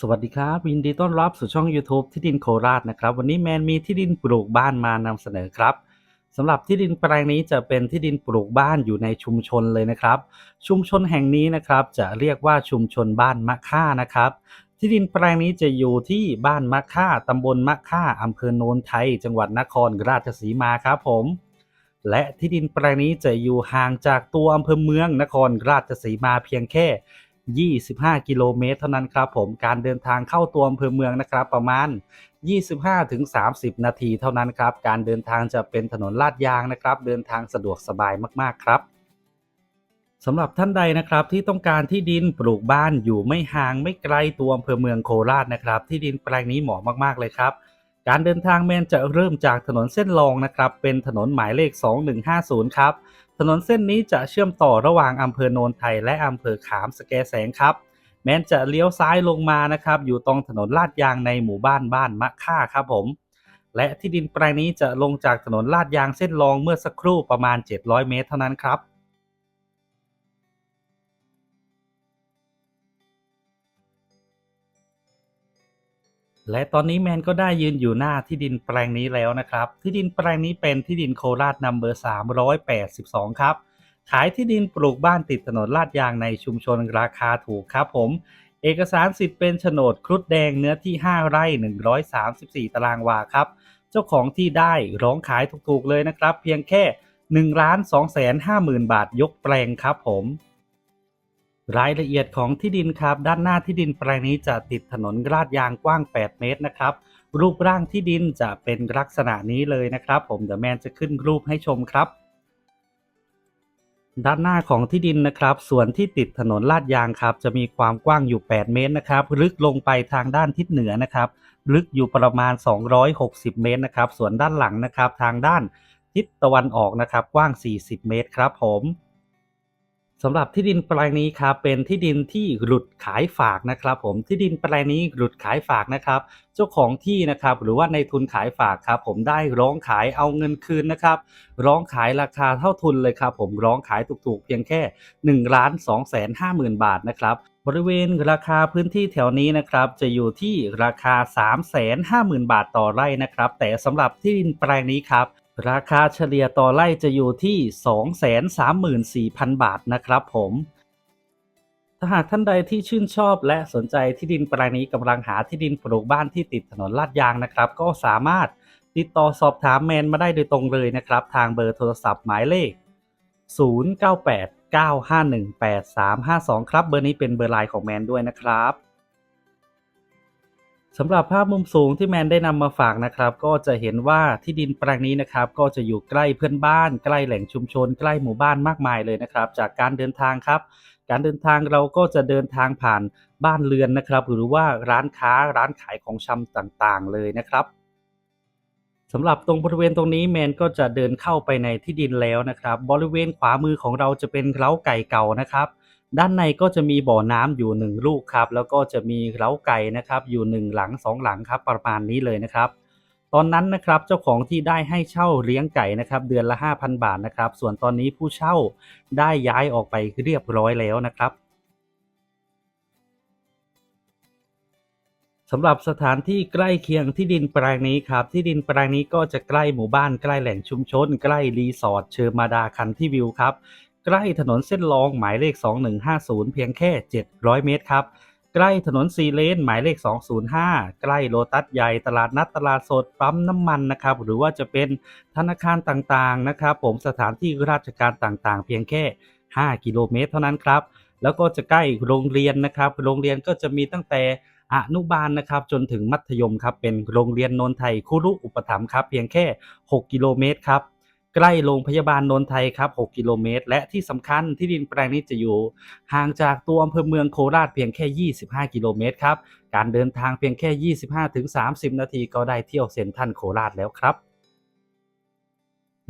สวัสดีครับยินดีต้อนรับสู่ช่อง YouTube ที่ดินโคราชนะครับ วันนี้แมนมีที่ดินปลูกบ้านมานำเสนอครับสำหรับที่ดินแปลงนี้จะเป็นที่ดินปลูกบ้านอยู่ในชุมชนเลยนะครับ ชุมชนแห่งนี้นะครับจะเรียกว่าชุมชนบ้านมะค่านะครับ ที่ดินแปลงนี้จะอยู่ที่บ้านมะค่าตำบลมะค่าอำเภอโนนไทย จังหวัดนครราชสีมาครับผม และที่ดินแปลงนี้จะอยู่ห่างจากตัวอำเภอเมืองนครราชสีมาเพียงแค่ 25 กิโลเมตรเท่านั้นครับผมการเดินทางเข้าตัวอำเภอเมืองนะครับประมาณ 25-30 นาทีเท่านั้นครับ การเดินทางจะเป็นถนนลาดยางนะครับ เดินทางสะดวกสบายมากๆครับสำหรับท่านใดนะครับที่ต้องการที่ดินปลูกบ้านอยู่ไม่ห่างไม่ไกลตัวอำเภอเมืองโคราชนะครับ ที่ดินแปลงนี้เหมาะมากๆเลยครับ การเดินทางแมนจะเริ่มจากถนนเส้นรองนะครับ เป็นถนนหมายเลข 2150 ครับ ถนนเส้นนี้จะเชื่อมต่อระหว่างอำเภอโนนไทยและอำเภอขามสแกแสงครับ แมนจะเลี้ยวซ้ายลงมานะครับ อยู่ตรงถนนลาดยางในหมู่บ้านบ้านมะค่าครับผม และที่ดินแปลงนี้จะลงจากถนนลาดยางเส้นรองเมื่อสักครู่ประมาณ 700 เมตรเท่านั้นครับ และตอนนี้แมนก็ได้ยืนอยู่หน้าที่ดินแปลงนี้แล้วนะครับ ที่ดินแปลงนี้เป็นที่ดินโคราชนัมเบอร์ 382 ครับ ขายที่ดินปลูกบ้านติดถนนลาดยางในชุมชนราคาถูกครับผม เอกสารสิทธิ์เป็นโฉนดครุฑแดงเนื้อที่ 5 ไร่ 134 ตารางวาครับ เจ้าของที่ได้ร้องขายถูกๆเลยนะครับ เพียงแค่1ล้าน2แสน5หมื่นบาทยกแปลงครับผม รายละเอียดของที่ดินครับ ด้านหน้าที่ดินแปลงนี้จะติดถนนลาดยางกว้าง 8 เมตรนะครับ รูปร่างที่ดินจะเป็นลักษณะนี้เลยนะครับ ผมเดี๋ยวแมนจะขึ้นรูปให้ชมครับ ด้านหน้าของที่ดินนะครับ ส่วนที่ติดถนนลาดยางครับ จะมีความกว้างอยู่ 8 เมตรนะครับ ลึกลงไปทางด้านทิศเหนือนะครับ ลึกอยู่ประมาณ 260 เมตรนะครับ ส่วนด้านหลังนะครับ ทางด้านทิศตะวันออกนะครับ กว้าง 40 เมตรครับผม สำหรับที่ดินแปลงนี้ครับเป็นที่ดินที่หลุดขายฝากนะครับ ผมที่ดินแปลงนี้หลุดขายฝากนะครับ เจ้าของที่นะครับหรือว่าในทุนขายฝากครับ ผมได้ร้องขายเอาเงินคืนนะครับ ร้องขายราคาเท่าทุนเลยครับ ผมร้องขายถูกๆเพียงแค่1ล้าน2แสน5หมื่นบาทนะครับบริเวณราคาพื้นที่แถวนี้นะครับ จะอยู่ที่ราคา 3 5 0 0 0 0 บาทต่อไร่นะครับ แต่สำหรับที่ดินแปลงนี้ครับ ราคาเฉลี่ยต่อไร่จะอยู่ที่ 234,000 บาทนะครับผม ถ้าหากท่านใดที่ชื่นชอบและสนใจที่ดินแปลงนี้กำลังหาที่ดินปลูกบ้านที่ติดถนนลาดยางนะครับ ก็สามารถติดต่อสอบถามแมนมาได้โดยตรงเลยนะครับ ทางเบอร์โทรศัพท์หมายเลข 0989518352 ครับ เบอร์นี้เป็นเบอร์ไลน์ของแมนด้วยนะครับ สำหรับภาพมุมสูงที่แมนได้นำมาฝากนะครับ ก็จะเห็นว่าที่ดินแปลงนี้นะครับ ก็จะอยู่ใกล้เพื่อนบ้าน ใกล้แหล่งชุมชน ใกล้หมู่บ้านมากมายเลยนะครับ จากการเดินทางครับ การเดินทางเราก็จะเดินทางผ่านบ้านเรือนนะครับ หรือว่าร้านค้าร้านขายของชำต่างๆ เลยนะครับสำหรับตรงบริเวณตรงนี้แมนก็จะเดินเข้าไปในที่ดินแล้วนะครับ บริเวณขวามือของเราจะเป็นเล้าไก่เก่านะครับ ด้านในก็จะมีบ่อน้ำอยู่หนึ่งลูกครับ แล้วก็จะมีเล้าไก่นะครับอยู่หนึ่งหลังสองหลังครับประมาณนี้เลยนะครับ ตอนนั้นนะครับเจ้าของที่ได้ให้เช่าเลี้ยงไก่นะครับเดือนละ 5,000 บาทนะครับ ส่วนตอนนี้ผู้เช่าได้ย้ายออกไปเรียบร้อยแล้วนะครับสำหรับสถานที่ใกล้เคียงที่ดินแปลงนี้ครับ ที่ดินแปลงนี้ก็จะใกล้หมู่บ้านใกล้แหล่งชุมชน ใกล้รีสอร์ทเชอร์มาดาคันที่วิวครับ ใกล้ถนนเส้นรองหมายเลข 2150 เพียงแค่ 700 เมตรครับ ใกล้ถนนซีเลนหมายเลข 205 ใกล้โลตัสใหญ่ตลาดนัดตลาดสดปั๊มน้ำมันนะครับ หรือว่าจะเป็นธนาคารต่างๆนะครับผมสถานที่ราชการต่างๆ เพียงแค่ 5 กิโลเมตรเท่านั้นครับ แล้วก็จะใกล้โรงเรียนนะครับ โรงเรียนก็จะมีตั้งแต่อนุบาลนะครับจนถึงมัธยมครับเป็นโรงเรียนนนไทยคุรุอุปถัมภ์ครับเพียงแค่ 6 กิโลเมตรครับ ใกล้โรงพยาบาลนนทไทยครับ 6 กิโลเมตร และที่สำคัญที่ดินแปลงนี้จะอยู่ ห่างจากตัวอำเภอเมืองโคราชเพียงแค่ 25 กิโลเมตรครับ การเดินทางเพียงแค่ 25-30 นาทีก็ได้เที่ยวเซ็นทรัลโคราชแล้วครับ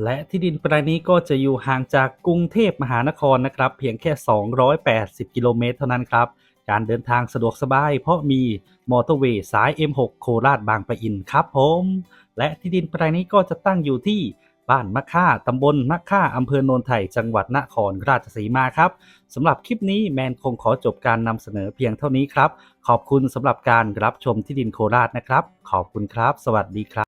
และที่ดินแปลงนี้ก็จะอยู่ห่างจากกรุงเทพมหานครนะครับ เพียงแค่ 280 กิโลเมตรเท่านั้นครับ การเดินทางสะดวกสบาย เพราะมีมอเตอร์เวย์สาย M6 โคราชบางปะอินครับผม และที่ดินแปลงนี้ก็จะตั้งอยู่ที่ บ้านมะค่าตำบลมะค่าอำเภอโนนไทย จังหวัดนครราชสีมาครับสำหรับคลิปนี้แมนคงขอจบการนำเสนอเพียงเท่านี้ครับ ขอบคุณสำหรับการรับชมที่ดินโคราชนะครับ ขอบคุณครับ สวัสดีครับ